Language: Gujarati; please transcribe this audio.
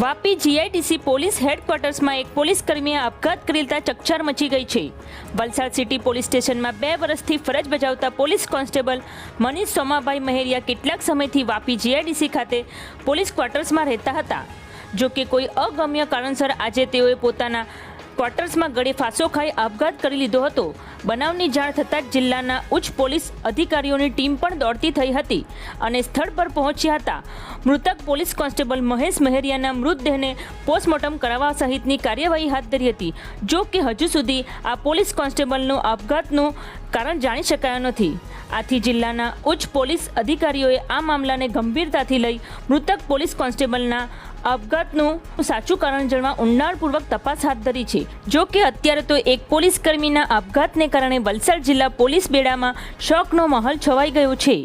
વાપી જીઆઈડીસી પોલીસ હેડક્વાર્ટર્સમાં એક પોલીસ કર્મીએ આપઘાત કરેલતા ચકચાર મચી ગઈ છે. વલસાડ સિટી પોલીસ સ્ટેશનમાં બે વર્ષથી ફરજ બજાવતા પોલીસ કોન્સ્ટેબલ મનીષ સોમાભાઈ મહેરિયા કેટલાક સમયથી વાપી જીઆઈડીસી ખાતે પોલીસ ક્વાર્ટર્સમાં રહેતા હતા. જો કે કોઈ અગમ્ય કારણસર આજે તેઓએ પોતાના ક્વાર્ટર્સમાં ગળે ફાંસો ખાઈ આપઘાત કરી લીધો હતો. બનાવની જાણ થતાં જ જિલ્લાના ઉચ્ચ પોલીસ અધિકારીઓની ટીમ પણ દોડતી થઈ હતી અને સ્થળ પર પહોંચ્યા હતા. મૃતક પોલીસ કોન્સ્ટેબલ મહેશ મહેરિયાના મૃતદેહને પોસ્ટમોર્ટમ કરાવવા સહિતની કાર્યવાહી હાથ ધરી હતી. જો કે હજુ સુધી આ પોલીસ કોન્સ્ટેબલનો આપઘાતનું કારણ જાણી શકાયું નથી. આથી જિલ્લાના ઉચ્ચ પોલીસ અધિકારીઓએ આ મામલાને ગંભીરતાથી લઈ મૃતક પોલીસ કોન્સ્ટેબલના આપઘાતનું સાચું કારણ જાણવા ઊંડાણપૂર્વક તપાસ હાથ ધરી છે. જો કે અત્યારે તો એક પોલીસ કર્મીના આપઘાતને કારણે વલસાડ જિલ્લા પોલીસ બેડામાં શોકનો માહોલ છવાઈ ગયો છે.